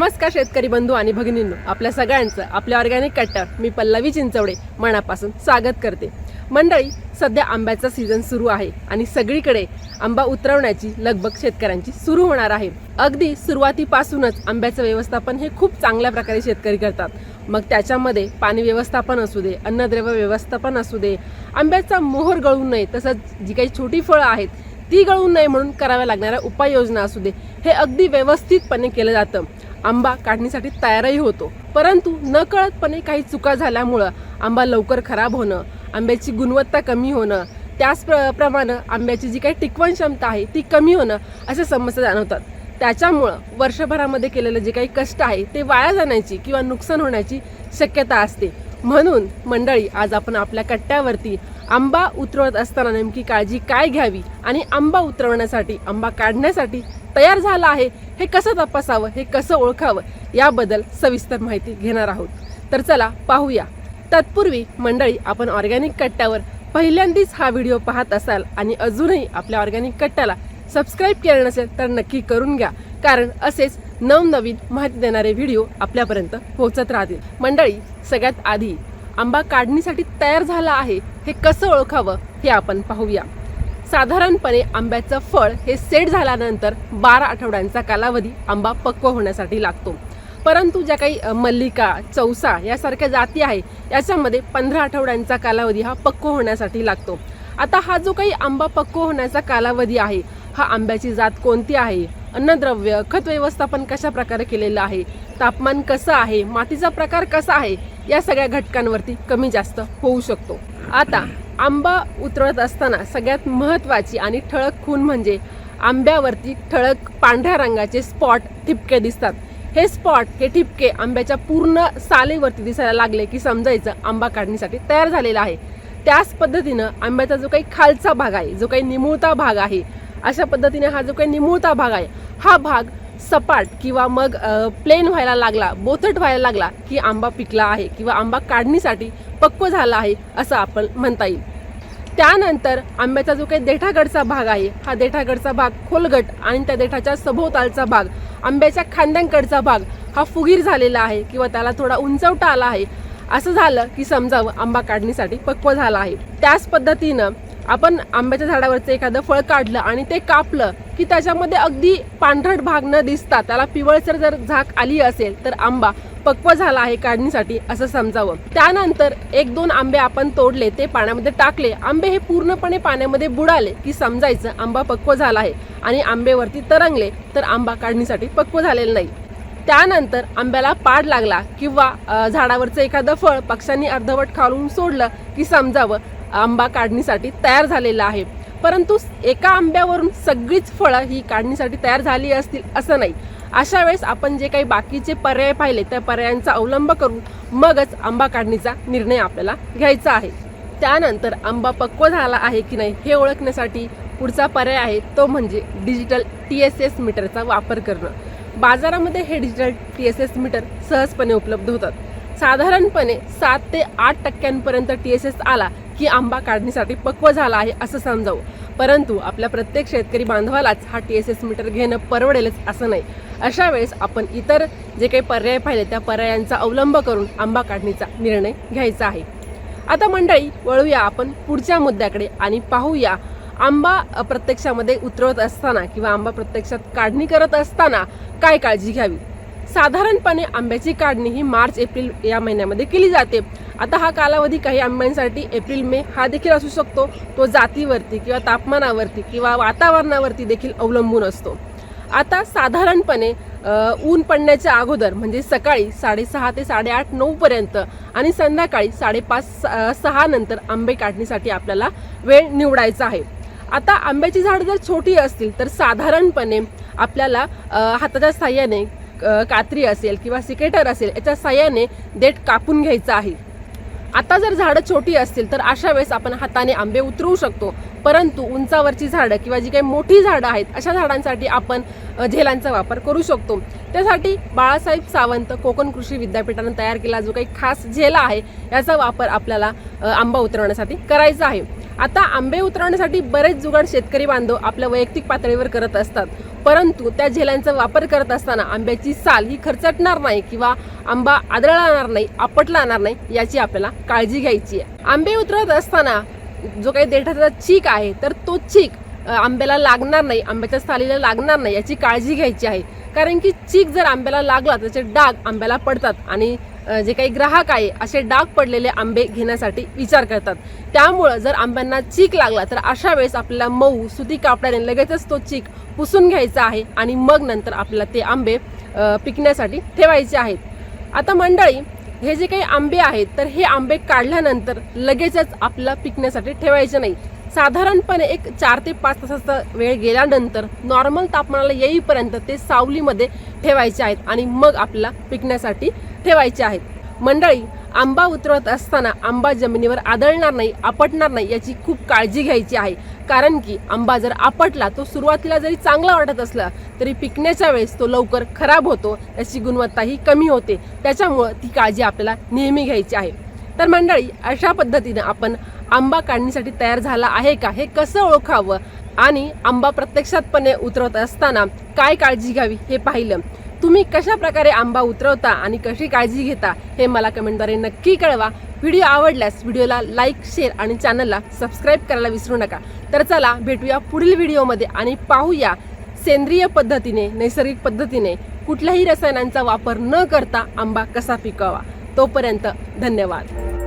नमस्कार शेतकरी बंधू आणि भगिनींनो आपल्या सगळ्यांचं आपल्या ऑर्गॅनिक कट्टर मी पल्लवी चिंचवडे मनापासून स्वागत करते. मंडळी सध्या आंब्याचा सीझन सुरू आहे आणि सगळीकडे आंबा उतरवण्याची लगबग शेतकऱ्यांची सुरू होणार आहे. अगदी सुरुवातीपासूनच आंब्याचं व्यवस्थापन हे खूप चांगल्या प्रकारे शेतकरी करतात. मग त्याच्यामध्ये पाणी व्यवस्थापन असू दे अन्नद्रव्य व्यवस्थापन असू दे आंब्याचा मोहर गळू नये तसंच जी काही छोटी फळं आहेत ती गळू नये म्हणून कराव्या लागणाऱ्या उपाययोजना असू दे हे अगदी व्यवस्थितपणे केलं जातं. आंबा काढणीसाठी तयारही होतो. परंतु नकळतपणे काही चुका झाल्यामुळं आंबा लवकर खराब होणं आंब्याची गुणवत्ता कमी होणं त्याच प्र प्रमाणे आंब्याची जी काही टिकवण क्षमता आहे ती कमी होणं अशा समस्या जाणवतात. त्याच्यामुळं वर्षभरामध्ये केलेलं जे काही कष्ट आहे ते वाया जाण्याची किंवा नुकसान होण्याची शक्यता असते. म्हणून मंडळी आज आपण आपल्या कट्ट्यावरती आंबा उतरवत असताना नेमकी काळजी काय घ्यावी आणि आंबा उतरवण्यासाठी आंबा काढण्यासाठी तयार झाला आहे हे कसं तपासावं हे कसं ओळखावं याबद्दल सविस्तर माहिती घेणार आहोत. तर चला पाहूया. तत्पूर्वी मंडळी आपण ऑर्गॅनिक कट्ट्यावर पहिल्यांदाच हा व्हिडिओ पाहत असाल आणि अजूनही आपल्या ऑर्गॅनिक कट्ट्याला सबस्क्राईब केलं नसेल तर नक्की करून घ्या. कारण असेच नवनवीन माहिती देणारे व्हिडिओ आपल्यापर्यंत पोहोचत राहतील. मंडळी सगळ्यात आधी आंबा काढणीसाठी तयार झाला आहे हे कसं ओळखावं हे आपण पाहूया. साधारणपणे आंब्याचं फळ हे सेट झाल्यानंतर बारा आठवड्यांचा कालावधी आंबा पक्व होण्यासाठी लागतो. परंतु ज्या काही मल्लिका चौसा यासारख्या जाती आहे याच्यामध्ये पंधरा आठवड्यांचा कालावधी हा पक्व होण्यासाठी लागतो. आता हा जो काही आंबा पक्व होण्याचा कालावधी आहे हा आंब्याची जात कोणती आहे? अन्नद्रव्य खत व्यवस्थापन कशा प्रकारे केलेलं आहे? तापमान कसं आहे? मातीचा प्रकार कसा आहे? या सगळ्या घटकांवरती कमी जास्त होऊ शकतो. आता आंबा उतरत असताना सगळ्यात महत्त्वाची आणि ठळक खून म्हणजे आंब्यावरती ठळक पांढऱ्या रंगाचे स्पॉट ठिपके दिसतात. हे स्पॉट हे ठिपके आंब्याच्या पूर्ण सालेवरती दिसायला लागले की समजायचं आंबा काढणीसाठी तयार झालेला आहे. त्याच पद्धतीनं आंब्याचा जो काही खालचा भाग आहे जो काही निमुळता भाग आहे अशा पद्धतीने हा जो काही निमुळता भाग आहे हा भाग सपाट किंवा मग प्लेन व्हायला लागला बोथट व्हायला लागला की आंबा पिकला आहे किंवा आंबा काढणीसाठी पक्व झाला आहे असं आपण म्हणता येईल. त्यानंतर आंब्याचा जो काही देठागडचा भाग आहे हा देठागडचा भाग खोलगट आणि त्या देठाच्या सभोवतालचा भाग आंब्याच्या खांद्यांकडचा भाग हा फुगीर झालेला आहे किंवा त्याला थोडा उंचवटा आला आहे. असं झालं की समजावं आंबा काढणीसाठी पक्व झाला आहे. त्याच पद्धतीनं आपण आंब्याच्या झाडावरचं एखादं फळ काढलं आणि ते कापलं की त्याच्यामध्ये अगदी पांढरट भाग न दिसता त्याला पिवळसर जर झाक आली असेल तर आंबा पक्व झाला आहे काढणीसाठी असं समजावं. त्यानंतर एक दोन आंबे आपण तोडले ते पाण्यामध्ये टाकले. आंबे हे पूर्णपणे पाण्यामध्ये बुडाले की समजायचं आंबा पक्व झाला आहे आणि आंबेवरती तरंगले तर आंबा काढणीसाठी पक्व झालेला नाही. त्यानंतर आंब्याला पाड लागला किंवा झाडावरचं एखादं फळ पक्ष्यांनी अर्धवट खालून सोडलं की समजावं. आंबा काढणीसाठी तयार झालेला आहे. परंतु एका आंब्यावरून सगळीच फळं ही काढणीसाठी तयार झाली असतील असं नाही. अशा वेळेस आपण जे काही बाकीचे पर्याय पाहिले त्या पर्यायांचा अवलंब करून मगच आंबा काढणीचा निर्णय आपल्याला घ्यायचा आहे. त्यानंतर आंबा पक्व झाला आहे की नाही हे ओळखण्यासाठी पुढचा पर्याय आहे तो म्हणजे डिजिटल टी एस एस मीटरचा वापर करणं. बाजारामध्ये हे digital T S S meter सहजपणे उपलब्ध होतात. साधारणपणे सात ते आठ टक्क्यांपर्यंत टी एस एस आला की आंबा काढणीसाठी पक्व झाला आहे असं समजावं. परंतु आपल्या प्रत्येक शेतकरी बांधवालाच हा टी एस एस मीटर घेणं परवडेलच असं नाही. अशा वेळेस आपण इतर जे काही पर्याय पाहिले त्या पर्यायांचा अवलंब करून आंबा काढणीचा निर्णय घ्यायचा आहे. आता मंडळी वळूया आपण पुढच्या मुद्द्याकडे आणि पाहूया आंबा प्रत्यक्षामध्ये उतरवत असताना किंवा आंबा प्रत्यक्षात काढणी करत असताना काय काळजी घ्यावी? साधारणपणे आंब्याची काढणी ही मार्च एप्रिल या महिन्यामध्ये केली जाते. आता हा कालावधी काही आंब्यांसाठी एप्रिल मे हा देखील असू शकतो. तो जातीवरती किंवा तापमानावरती किंवा वातावरणावरती देखील अवलंबून असतो. आता साधारणपणे ऊन पडण्याच्या अगोदर म्हणजे सकाळी साडेसहा ते साडेआठ नऊपर्यंत आणि संध्याकाळी साडेपाच सहा नंतर आंबे काढणीसाठी आपल्याला वेळ निवडायचा आहे. आता आंब्याची झाडं जर छोटी असतील तर साधारणपणे आपल्याला हाताच्या साह्याने कात्री असेल किंवा सिकेटर असेल याच्या साह्याने देठ कापून घ्यायचं आहे. आता जर झाडं छोटी असतील तर अशा वेळेस आपण हाताने आंबे उतरवू शकतो. परंतु उंचावरची झाडं किंवा जी काही मोठी झाडं आहेत अशा झाडांसाठी आपण झेलांचा वापर करू शकतो. त्यासाठी बाळासाहेब सावंत कोकण कृषी विद्यापीठानं तयार केला जो काही खास झेला आहे याचा वापर आपल्याला आंबा उतरवण्यासाठी करायचा आहे. आता आंबे उतरवण्यासाठी बरेच जुगाड शेतकरी बांधव आपल्या वैयक्तिक पातळीवर करत असतात. परंतु त्या झेलांचा वापर करत असताना आंब्याची साल ही खर्चटणार नाही किंवा आंबा आदळणार नाही आपटला जाणार नाही याची आपल्याला काळजी घ्यायची आहे. आंबे उतरवत असताना जो काही देठाचा चीक आहे तर तो चीक आंब्याला लागणार नाही आंब्याच्या सालीला लागणार नाही याची काळजी घ्यायची आहे. कारण की चीक जर आंब्याला लागला तर त्याचे डाग आंब्याला पडतात आणि जे काही ग्राहक आहे असे डाग पडलेले आंबे घेण्यासाठी विचार करतात. त्यामुळं जर आंब्यांना चीक लागला तर अशा वेळेस आपल्याला मऊ सुती कापडाने लगेचच तो चीक पुसून घ्यायचा आहे आणि मग नंतर आपल्याला ते आंबे पिकण्यासाठी ठेवायचे आहेत. आता मंडळी हे जे काही आंबे आहेत तर हे आंबे काढल्यानंतर लगेचच आपल्याला पिकण्यासाठी ठेवायचे नाही. साधारणपणे एक चार ते पाच तासाचा वेळ गेल्यानंतर नॉर्मल तापमानाला येईपर्यंत ते सावलीमध्ये ठेवायचे आहेत आणि मग आपल्याला पिकण्यासाठी ठेवायचे आहेत. मंडळी आंबा उतरवत असताना आंबा जमिनीवर आदळणार नाही आपटणार नाही याची खूप काळजी घ्यायची आहे. कारण की आंबा जर आपटला तो सुरुवातीला जरी चांगला वाटत असला तरी पिकण्याच्या वेळेस तो लवकर खराब होतो त्याची गुणवत्ता ही कमी होते. त्याच्यामुळं ती काळजी आपल्याला नेहमी घ्यायची आहे. तर मंडळी अशा पद्धतीनं आपण आंबा काढणीसाठी तयार झाला आहे का? हे कसं ओळखावं? आणि आंबा प्रत्यक्षातपणे उतरवत असताना काय काळजी घ्यावी हे पाहिलं. तुम्ही कशा प्रकारे आंबा उतरवता आणि कशी काळजी घेता हे मला कमेंटद्वारे नक्की कळवा. व्हिडिओ आवडल्यास व्हिडिओला लाईक शेअर आणि चॅनलला सबस्क्राईब करायला विसरू नका. तर चला भेटूया पुढील व्हिडिओमध्ये आणि पाहूया सेंद्रिय पद्धतीने नैसर्गिक पद्धतीने कुठल्याही रसायनांचा वापर न करता आंबा कसा पिकवा तोपर्यंत धन्यवाद.